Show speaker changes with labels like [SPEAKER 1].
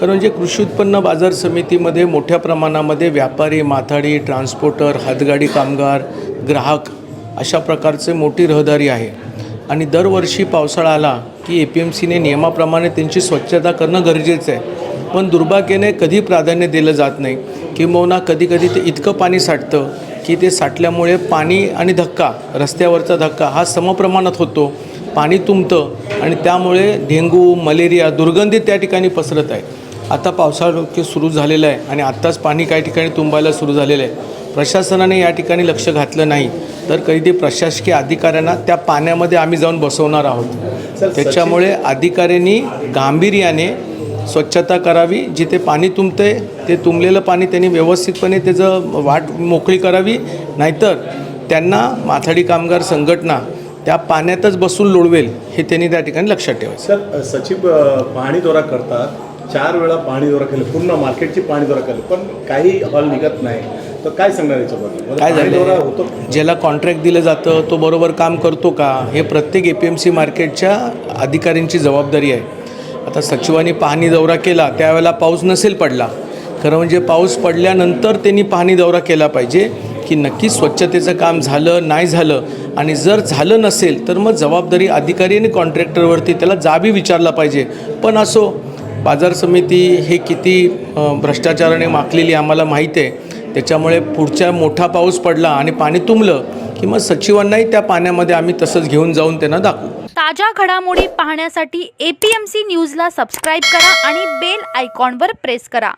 [SPEAKER 1] कारण जे कृषी उत्पन्न बाजार समितीमध्ये मोठ्या प्रमाणामध्ये व्यापारी माथाडी ट्रान्सपोर्टर हातगाडी कामगार ग्राहक अशा प्रकारचे मोठी रहदारी आहे. आणि दरवर्षी पावसाळा आला की ए पी एम सीने नियमाप्रमाणे त्यांची स्वच्छता करणं गरजेचं आहे. पण दुर्भाग्याने कधी प्राधान्य दिलं जात नाही किंबहुना कधीकधी ते इतकं पाणी साठतं की ते साठल्यामुळे पाणी आणि धक्का रस्त्यावरचा धक्का हा समप्रमाणात होतो. पाणी तुंबतं आणि त्यामुळे डेंगू मलेरिया दुर्गंधी त्या ठिकाणी पसरत आहे. आता पावसाळा सुरू झालेला आहे आणि आत्ताच पाणी काही ठिकाणी तुंबायला सुरू झालेलं आहे. प्रशासनाने या ठिकाणी लक्ष घातलं नाही. तर कधी प्रशासकीय अधिकाऱ्यांना त्या पाण्यामध्ये आम्ही जाऊन बसवणार आहोत. त्याच्यामुळे अधिकाऱ्यांनी गांभीर्याने स्वच्छता करावी. जिथे पाणी तुंबते ते तुंबलेलं पाणी त्यांनी व्यवस्थितपणे त्याचं वाट मोकळी करावी. नाहीतर त्यांना माथाडी कामगार संघटना त्या पाण्यातच बसून लोळवेल हे त्यांनी त्या ठिकाणी लक्षात ठेवायचं.
[SPEAKER 2] सर सचिव पाहणी दौरा करतात. चार वेळा पाहणी दौरा केले पूर्ण मार्केटची पाहणी दौरा केली पण काही हॉल निघत नाही. तर काय सांगणार याच्याबद्दल?
[SPEAKER 1] काय
[SPEAKER 2] दौरा
[SPEAKER 1] झालं
[SPEAKER 2] होतो
[SPEAKER 1] ज्याला कॉन्ट्रॅक्ट दिलं जातं तो बरोबर काम करतो का? हे प्रत्येक ए पी एम सी मार्केटच्या अधिकाऱ्यांची जबाबदारी आहे. आता सचिवांनी पाहणी दौरा केला त्यावेळेला पाऊस नसेल पडला. खरं म्हणजे पाऊस पडल्यानंतर त्यांनी पाहणी दौरा केला पाहिजे की नक्की स्वच्छतेचं काम झालं नाही झालं. आणि जर झालं नसेल तर मग जबाबदारी अधिकारी आणि कॉन्ट्रॅक्टरवरती त्याला जाबी विचारला पाहिजे. पण असो बाजार समिती हे किती भ्रष्टाचाराने माखलेली आम्हाला माहीत आहे. त्याच्यामुळे पुढच्या मोठा पाऊस पडला आणि पाणी तुंबलं की मग सचिवांनाही त्या पाण्यामध्ये आम्ही तसंच घेऊन जाऊन त्यांना दाखवू.
[SPEAKER 3] ताज्या घडामोडी पाहण्यासाठी एपीएमसी न्यूजला सबस्क्राईब करा आणि बेल आयकॉनवर प्रेस करा.